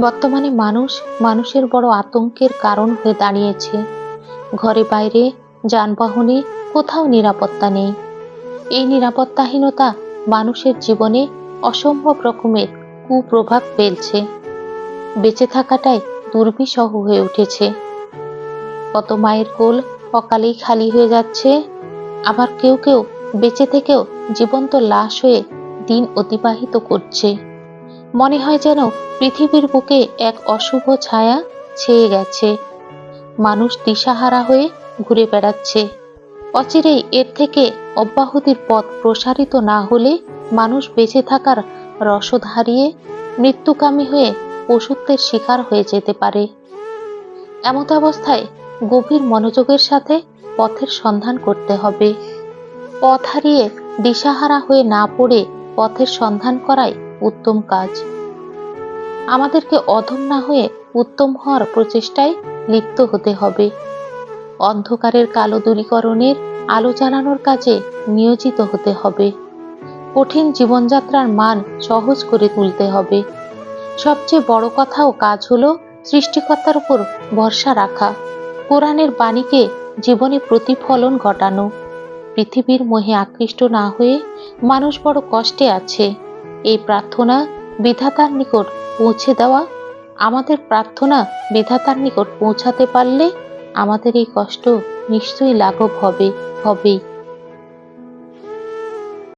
বর্তমানে মানুষ মানুষের বড় আতঙ্কের কারণ হয়ে দাঁড়িয়েছে। ঘরে বাইরে, যানবাহনে কোথাও নিরাপত্তা নেই। এই নিরাপত্তাহীনতা মানুষের জীবনে অসম্ভব রকমের কুপ্রভাব ফেলছে। বেঁচে থাকাটাই দুর্বিষহ হয়ে উঠেছে। কত মায়ের কোল অকালেই খালি হয়ে যাচ্ছে। আবার কেউ কেউ বেঁচে থেকেও জীবন্ত লাশ হয়ে দিন অতিবাহিত করছে। মনে হয় যেন পৃথিবীর বুকে এক অশুভ ছায়া ছেয়ে গেছে। মানুষ দিশাহারা হয়ে ঘুরে বেড়াচ্ছে। অচিরেই এর থেকে অব্যাহতির পথ প্রসারিত না হলে মানুষ বেঁচে থাকার রসদ হারিয়ে মৃত্যুকামী হয়ে পশুত্বের শিকার হয়ে যেতে পারে। এমত অবস্থায় গভীর মনোযোগের সাথে পথের সন্ধান করতে হবে। পথ হারিয়ে দিশাহারা হয়ে না পড়ে পথের সন্ধান করাই উত্তম কাজ। আমাদেরকে অধম না হয়ে উত্তম হওয়ার প্রচেষ্টায় লিপ্ত হতে হবে। অন্ধকারের কালো দূরীকরণের আলো জ্বালানোর কাজে নিয়োজিত হতে হবে। কঠিন জীবনযাত্রার মান সহজ করে তুলতে হবে। সবচেয়ে বড় কথা ও কাজ হল সৃষ্টিকর্তার উপর ভরসা রাখা। কোরআনের বাণীকে জীবনে প্রতিফলন ঘটানো। পৃথিবীর মোহে আকৃষ্ট না হয়ে মানুষ বড় কষ্টে আছে। এই প্রার্থনা বিধাতার নিকট পৌঁছে দেওয়া, আমাদের প্রার্থনা বিধাতার নিকট পৌঁছাতে পারলে আমাদের এই কষ্ট নিশ্চয়ই লাঘব হবে, হবেই।